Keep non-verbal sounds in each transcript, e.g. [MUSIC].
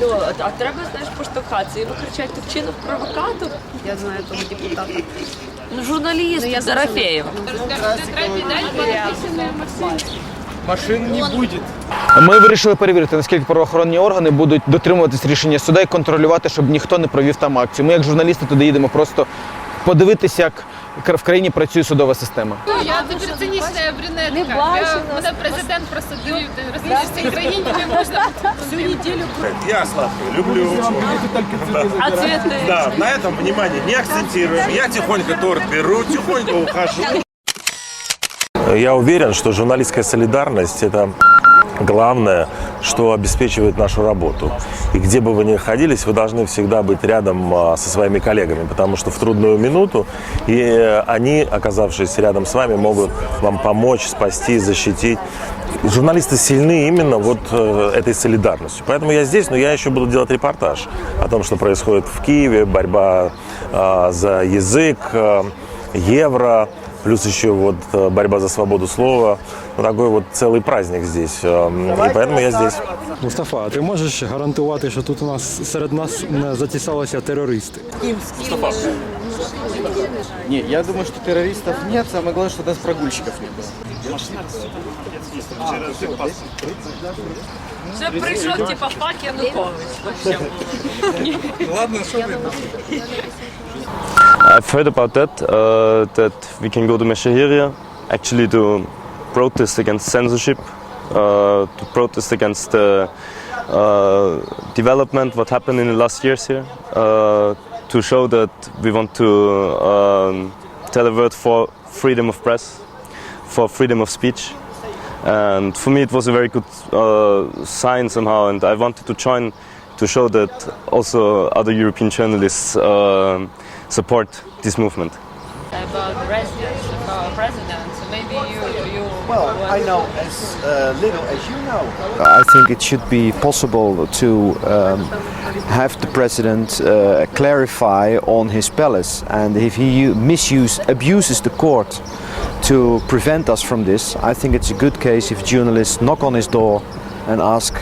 Ну, а- треба, знаєш, поштовхатися. Йому кричать Турчинов провокатор. Я знаю того депутата. Ну, журналіст ну, Дорофеєв. Машин не будет. Ми вирішили перевірити, наскільки правоохоронні органи будуть дотримуватись рішення суда і контролювати, щоб ніхто не провів там акцію. Ми, як журналісти, туди їдемо просто подивитися, як в країні працює судова система. Я тепер цинічна брюнетка. Не бачу Я- нас. Мене президент просадив. Ти розумієш, в цій країні не можна всю неділю Я сладкую, люблю. А цвіти? Да, на этом внимание не акцентируем. Я тихонько торт беру, тихонько ухожу. Я уверен, что журналистская солидарность – это главное, что обеспечивает нашу работу. И где бы вы ни находились, вы должны всегда быть рядом а, со своими коллегами, потому что в трудную минуту и э, они, оказавшись рядом с вами, могут вам помочь, спасти, защитить. Журналисты сильны именно вот э, этой солидарностью. Поэтому я здесь, но я еще буду делать репортаж о том, что происходит в Киеве, борьба а, за язык, а, евро, плюс еще вот э, борьба за свободу слова. Такой вот целый праздник здесь. Эм, И поэтому я здесь. Мустафа, а ти можеш гарантувати, що тут у нас серед нас не затісалися терористи? Не, я думаю, что террористов нет. Самое главное, что у нас прогульщиков не было. Вже прийшов, типа, пак Янукович. Вообще. I've heard about that, uh, that we can go to Meshahiria actually to protest against censorship, uh, to protest against the uh, development, what happened in the last years here, uh, to show that we want to um, tell a word for freedom of press, for freedom of speech. And for me, it was a very good uh, sign somehow, and I wanted to join to show that also other European journalists support this movement. About Well, I know as uh, little as you know. I think it should be possible to um, have the president uh, clarify on his palace, and if he misuse abuses the court to prevent us from this, I think it's a good case if journalists knock on his door and ask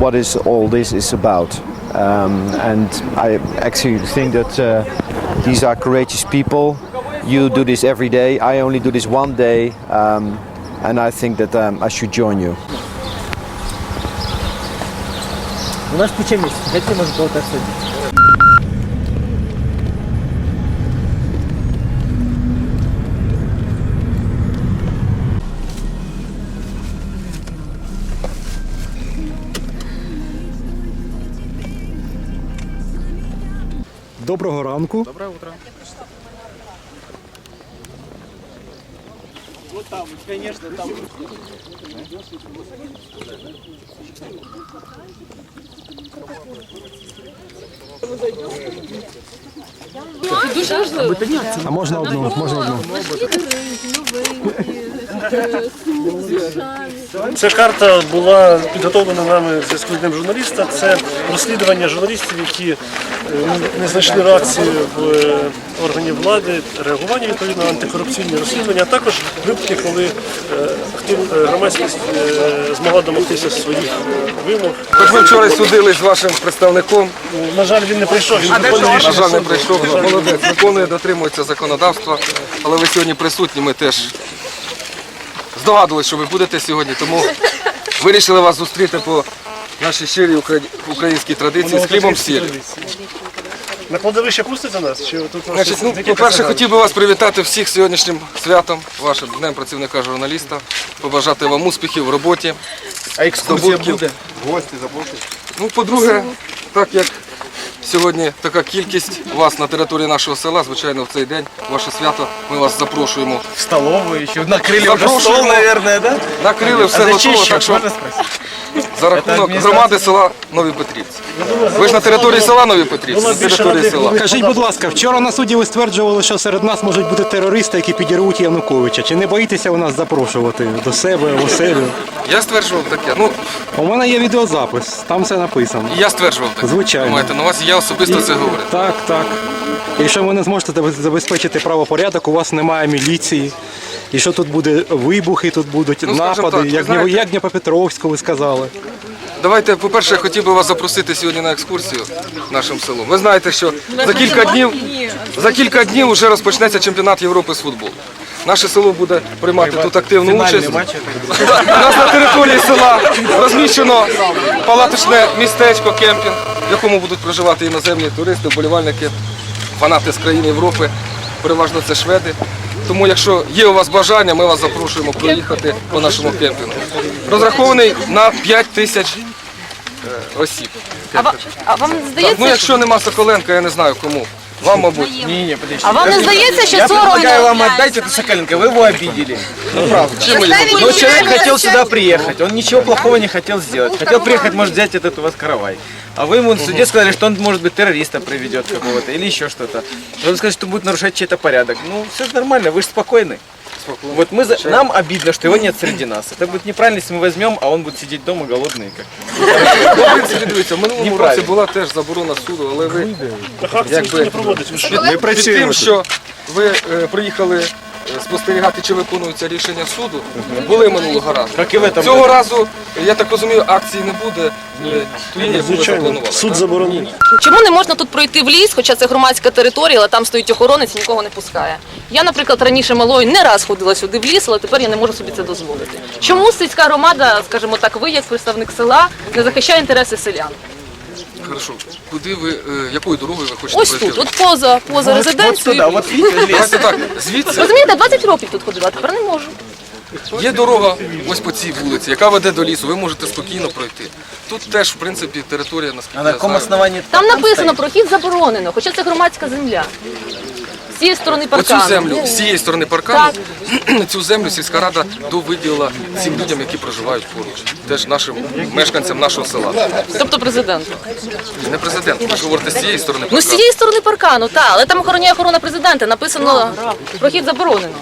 what is all this is about. Um, and I actually think that uh, these are courageous people. You do this every day. I only do this one day. Um, and I think that um, I should join you. У нас куча мест. Хотите, может, кого-то осадить. Доброго ранку. Доброе утро. Вот там, конечно, там. дуже важливо. А можна одну? Можна одну. Ця карта була підготовлена нами зв'язку з Днем журналіста. Це розслідування журналістів, які не знайшли реакції в е, органів влади, реагування відповідно антикорупційні розслідування, а також випадки, коли е, е, громадськість е, змогла домогтися своїх е, вимог. Хоч ми вчора судили з вашим представником, На жаль, він не прийшов. Він на жаль, не прийшов. Молодець, виконує, дотримується законодавства. Але ви сьогодні присутні, ми теж здогадувалися, що ви будете сьогодні, тому вирішили вас зустріти по нашій щирій укра- українській традиції з хлібом сіль. На кладовище пустите нас? Чи тут у нас Значить, ну, по-перше, хотів би вас привітати всіх з сьогоднішнім святом, вашим днем працівника журналіста, побажати вам успіхів в роботі. А экскурсия Здобутків. будет? Ну, по-друге, так як сьогодні така кількість вас на території нашого села, звичайно, в цей день, ваше свято, ми вас запрошуємо. В столовую еще. Накрыли уже Запрошуємо. стол, наверное, да? Накрили, все а готово, так що? За рахунок громади села Нові Петрівці. Ви ж на території села Нові Петрівці, на території села. Кажіть, будь ласка, вчора на суді ви стверджували, що серед нас можуть бути терористи, які підірвуть Януковича. Чи не боїтеся ви нас запрошувати до себе в оселю? Я стверджував таке. Ну, У мене є відеозапис, там все написано. я стверджував таке. Звичайно. Ви Маєте на увазі, я особисто це говорю. Так, так. Якщо ви не зможете забезпечити правопорядок, у вас немає міліції. І що тут буде вибухи, тут будуть Ну, напади, так, як, знаєте- як Дніпропетровську ви сказали. Давайте, по-перше, я хотів би вас запросити сьогодні на екскурсію нашим селом. Ви знаєте, що за кілька днів за кілька днів вже розпочнеться чемпіонат Європи з футболу. Наше село буде приймати тут активну участь. [LAUGHS] У нас на території села розміщено палаточне містечко, кемпінг, в якому будуть проживати іноземні туристи, вболівальники, фанати з країн Європи. Переважно це шведи. Тому, якщо є у вас бажання, ми вас запрошуємо проїхати по нашому кемпінгу. Розрахований на 5 тисяч е, осіб. А, ва- а вам Так, здається, ну якщо нема Соколенка, я не знаю кому. Вам, мабуть. Не-не, подожди. а вам не здається, що Я предлагаю соромно? вам отдать это Соколенко, вы его обидели. Ну, правда. Но человек хотел сюда приехать, он ничего плохого не хотел сделать. Хотел приехать, может, взять этот у вас каравай. А вы ему в суде сказали, что он, может быть, террориста приведет какого-то или еще что-то. Он сказал, что будет нарушать чей-то порядок. Ну, все же нормально, вы же спокойны. Вот мы за... нам обидно, что его нет среди нас. Это будет неправильно, если мы возьмем, а он будет сидеть дома голодный. Как... Ну, в принципі, дивіться, в минулому році Неправильно. була теж заборона суду, але ви Так акції ніхто не проводить. Ви що? під, під тим, що ви е, приїхали е, спостерігати, чи виконується рішення суду, були минулого разу. Как и в этом. Цього разу, я так розумію, акції не буде, е, тої, Звичайно, суд так? заборонив. Чому не можна тут пройти в ліс, хоча це громадська територія, але там стоїть охоронець і нікого не пускає? Я, наприклад, раніше малою не раз ходила сюди в ліс, але тепер я не можу собі це дозволити. Чому сільська громада, скажімо так, ви як представник села, не захищає інтереси селян? Хорошо. Куди ви, е, якою дорогою ви хочете Ось пройти? тут, от поза, поза резиденцією. вот видите. Давайте так, звідси Розумієте, 20 років тут ходила, а тепер не можу. є дорога ось по цій вулиці, яка веде до лісу. Ви можете спокійно пройти. Тут теж, в принципі, територія, наскільки А на я каком знаю. основании? Там написано, прохід заборонено, хоча це громадська земля. Цієї сторони Оцю паркану. землю з цієї сторони паркану, [CLEARS THROAT] цю землю сільська рада довиділа цим людям, які проживають поруч. Теж нашим мешканцям нашого села. Тобто президенту. Не президент, ви ж говорите з цієї сторони Ну, з паркану. цієї сторони паркану, так, але там охороняє охорона президента, написано прохід заборонено.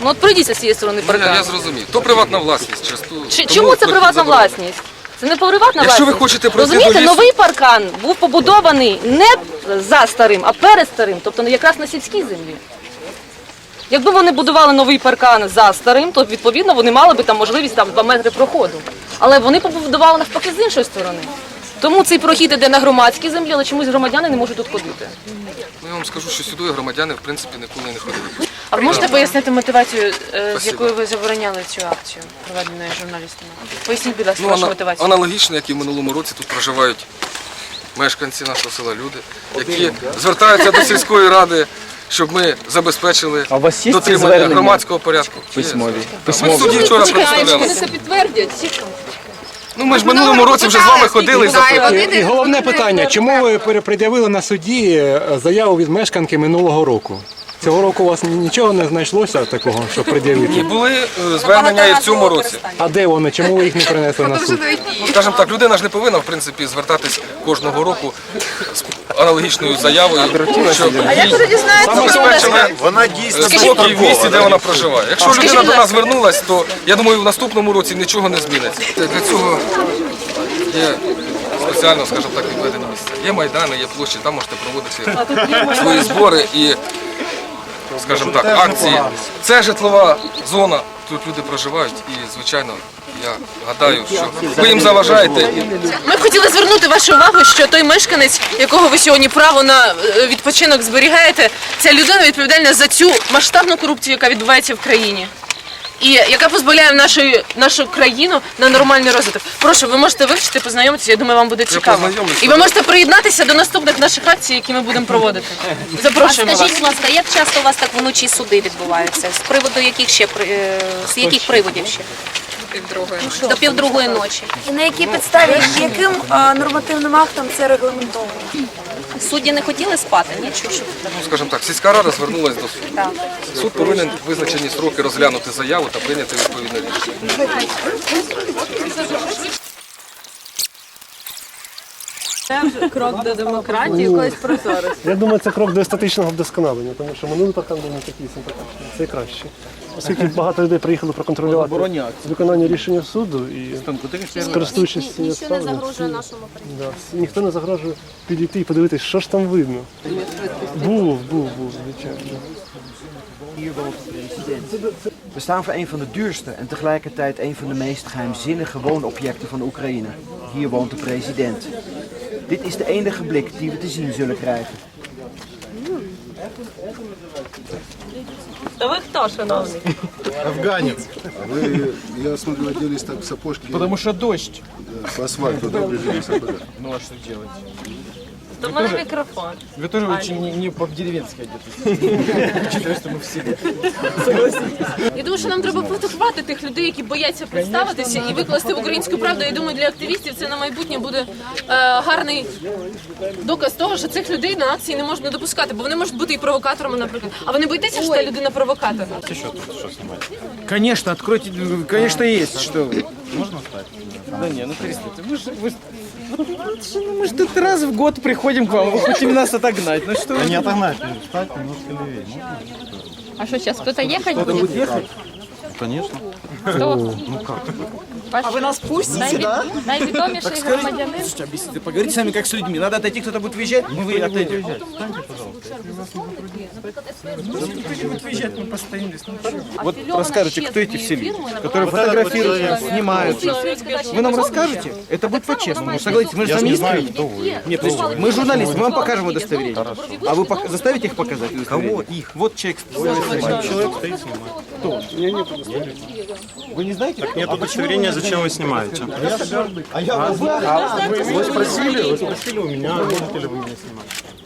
Ну от пройдіться з цієї сторони Ну, Я, я зрозумів. То приватна власність. Чи- тому Чому це прохід приватна власність? Це не приватна Якщо ви власність. хочете пройти Розумієте, до лісу- новий паркан був побудований не за старим, а перед старим, тобто якраз на сільській землі. Якби вони будували новий паркан за старим, то відповідно вони мали би там можливість там 2 метри проходу. Але вони побудували навпаки з іншої сторони. Тому цей прохід іде на громадській землі, але чомусь громадяни не можуть тут ходити. Ну, я вам скажу, що сюди громадяни в принципі ніколи не ходили. А ви можете пояснити мотивацію, е, з Спасибо. якою ви забороняли цю акцію, проведену журналістами? Поясніть, будь ласка, Ну, вашу ана- мотивацію. аналогічно, як і в минулому році, тут проживають мешканці нашого села, люди, які звертаються до сільської ради, щоб ми забезпечили А у вас є ці дотримання звернення? громадського порядку. Є. Письмові. Ми в Письмові. суді вчора представляли. це підтвердять. Ну ми ж минулому році вже з вами ходили і запитували. І головне питання, чому ви пере- пред'явили на суді е, заяву від мешканки минулого року? Цього року у вас нічого не знайшлося такого, щоб Ні, пред'явити? були е, звернення і в цьому році. А де вони? Чому ви їх не принесли на суд? Ну, скажімо так, людина ж не повинна в принципі звертатись кожного року з аналогічною заявою, щоб їй забезпечили Вона дійсно спокій в місті, де вона проживає. Якщо людина до нас звернулась, то я думаю, в наступному році нічого не зміниться. Для цього є спеціально, скажімо так, відведені місця. Є майдани, є площі, там можете проводити свої збори і, скажімо так, акції. Це житлова зона, тут люди проживають і, звичайно, я гадаю, що ви їм заважаєте. Ми б хотіли звернути вашу увагу, що той мешканець, якого ви сьогодні право на е, відпочинок зберігаєте, ця людина відповідальна за цю масштабну корупцію, яка відбувається в країні. І яка позбавляє нашу, нашу країну на нормальний розвиток. Прошу, ви можете вивчити, познайомитися, я думаю, вам буде цікаво. І ви можете приєднатися до наступних наших акцій, які ми будемо проводити. Запрошуємо вас. Скажіть, будь ласка, як часто у вас так вночі суди відбуваються? З приводу яких ще при- е, з яких приводів ще? До півдругої ночі. І на якій підставі, яким а, нормативним актом це регламентовано? Судді не хотіли спати, ні? Чи що? Ну, скажімо так, сільська рада звернулась до суду. Так. Суд повинен в визначені сроки розглянути заяву та прийняти відповідне рішення. Це вже крок до демократії, якоїсь прозорості. Я думаю, це крок до естетичного вдосконалення, тому що минулий паркан був не такий симпатичний. Це краще. Оскільки багато людей приїхали проконтролювати Забороні акції. виконання рішення суду і Станку, ти ж користуючись цією Ніщо не обставиною, загрожує всі- нашому Да, всі- ніхто не загрожує підійти і подивитись, що ж там видно. Був, був, був, звичайно. Hier woont de president. We staan voor een van de duurste en tegelijkertijd een van de meest geheimzinnige woonobjecten van Oekraïne. Hier woont de president. Dit is de enige blik die we te zien zullen krijgen. Та ви хто, шановний? Афганец. Вы, я смотрю, оделись так в сапожки. Потому что дождь. Да, по асфальту сапога. Ну а что делать? То в мене мікрофон. Вы тоже очень не, не по-деревенски одеты. [LAUGHS] Учитывая, что мы все. Я думаю, що нам треба фотографувати тих людей, які бояться представитися і викласти в українську правду. Я думаю, для активістів це на майбутнє буде е, гарний доказ того, що цих людей на акції не можна допускати, бо вони можуть бути і провокаторами, наприклад. А ви не боїтеся, що та людина провокатор? Конечно, откройте, конечно, есть. Что вы? Можно встать? Да не, ну перестаньте. Мы же, вы- ну, мы же тут раз в год приходим к вам, вы хотите нас отогнать. Ну что вы? Не отогнать, встать немножко левее. А що зараз, хтось їхати Кто-то будет Ехать? Конечно. А ви нас пустите, да? Найвідоміший громадянин. Слушайте, объясните, поговорите с нами как с людьми. Надо отойти, кто-то будет выезжать, мы вы отойдем. Выезжать, мы постоим здесь. Ну, чё? Вот расскажите, кто эти все люди, которые фотографируют, снимаются. Вы нам расскажете? Это будет по-честному. Согласитесь, мы же сами искренне. Нет, мы журналисты, мы вам покажем удостоверение. А вы пок- заставите их показать? Кого их? Вот человек. Человек стоит, снимает. Кто? Вы не знаете? Нет удостоверения, зачем вы снимаете? А я вы, Вы спросили, вы спросили у меня, можете ли вы меня снимать?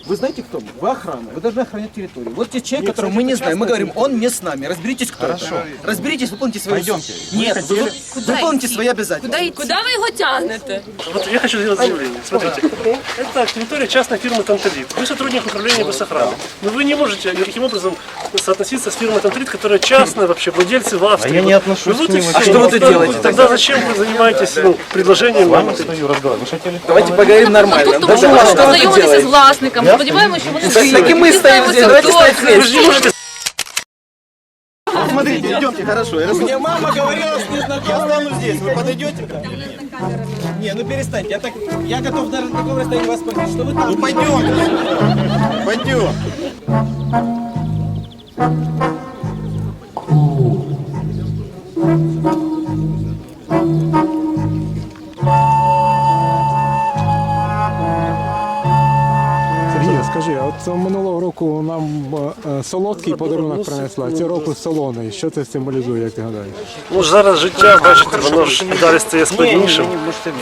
Вы знаете, кто мы? Вы охрана. Вы должны охранять территорию. Вот те человек, которого мы не знаем. Мы говорим, он не с нами. Разберитесь, кто Хорошо. Разберитесь, выполните свои... Пойдемте. Нет, вы, вы- выполните свои обязательства. Куди, куди ви його тягнете? Вот я хочу сделать заявление. Смотрите, это территория частной фирмы Тантрит. Вы сотрудник управления госохраны. Но вы не можете никаким образом соотноситься с фирмой Тантрит, которая частная вообще, владельцы в Австрии. А я не отношусь вот к ним вообще. А что вы тут Тогда- делаете Тогда зачем вы занимаетесь ну, предложением? Вы хотели... Давайте поговорим нормально. Тут Даже можна что вы тут познайомитися з власником. Сподіваємося, що вони Так и мы стоим здесь. Давайте стоять Вы же не вместе. можете Смотрите, идемте, хорошо. Мне мама говорила, что я останусь здесь. Вы подойдете? Не, ну перестаньте. Я, так, я готов даже на таком расстоянии вас спросить, что вы там... Ну пойдем. Пойдем. Солодкий подарунок принесла, цього року солоний. Що це символізує, як ти гадаєш? Ну ж зараз життя, бачите, воно ж далі стає складнішим.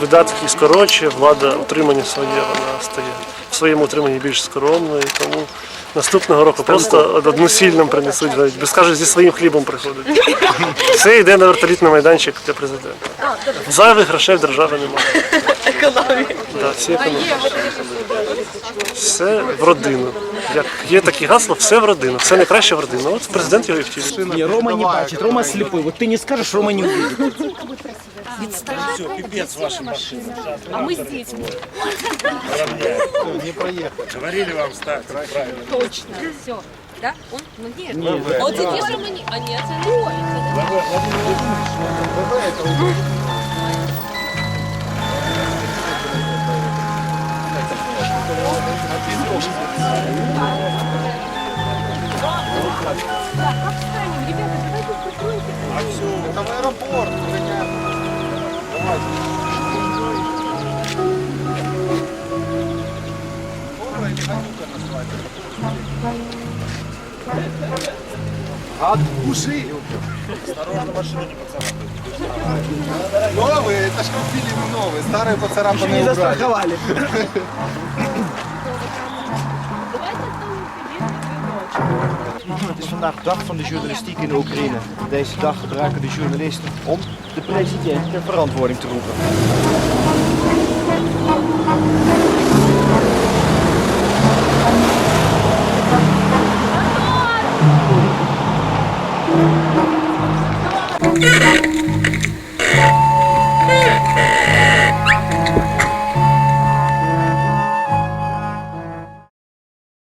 Видатки скорочує, влада утримання своє вона стає в своєму утриманні більш скромною. Тому наступного року просто односільним принесуть, навіть, без зі своїм хлібом приходить. Все йде на вертолітний майданчик для президента. Зайвих грошей в державі немає. Економія. Да, всі економії. Все в родину. Як є таке гасло, все в родину, все найкраще в родину. От президент його і втілює. Не, Рома не бачит, Рома слепой. Вот ты не скажешь, Рома не увидит. А ми з дітьми. Не проехали. Говорили вам стать, правильно. Точно. Все. Да? Он? Ну, ні. А Оце ті, що мені... А ні, це не ой. Там аэропорт. От уши. Осторожно, машину не поцарапай. Новые, это ж купили мы новые. Старые поцарапанные Не убрали. застраховали. [LAUGHS] is vandaag dag van de journalistiek in Oekraïne. Deze dag gebruiken de journalisten om de president ter verantwoording te roepen.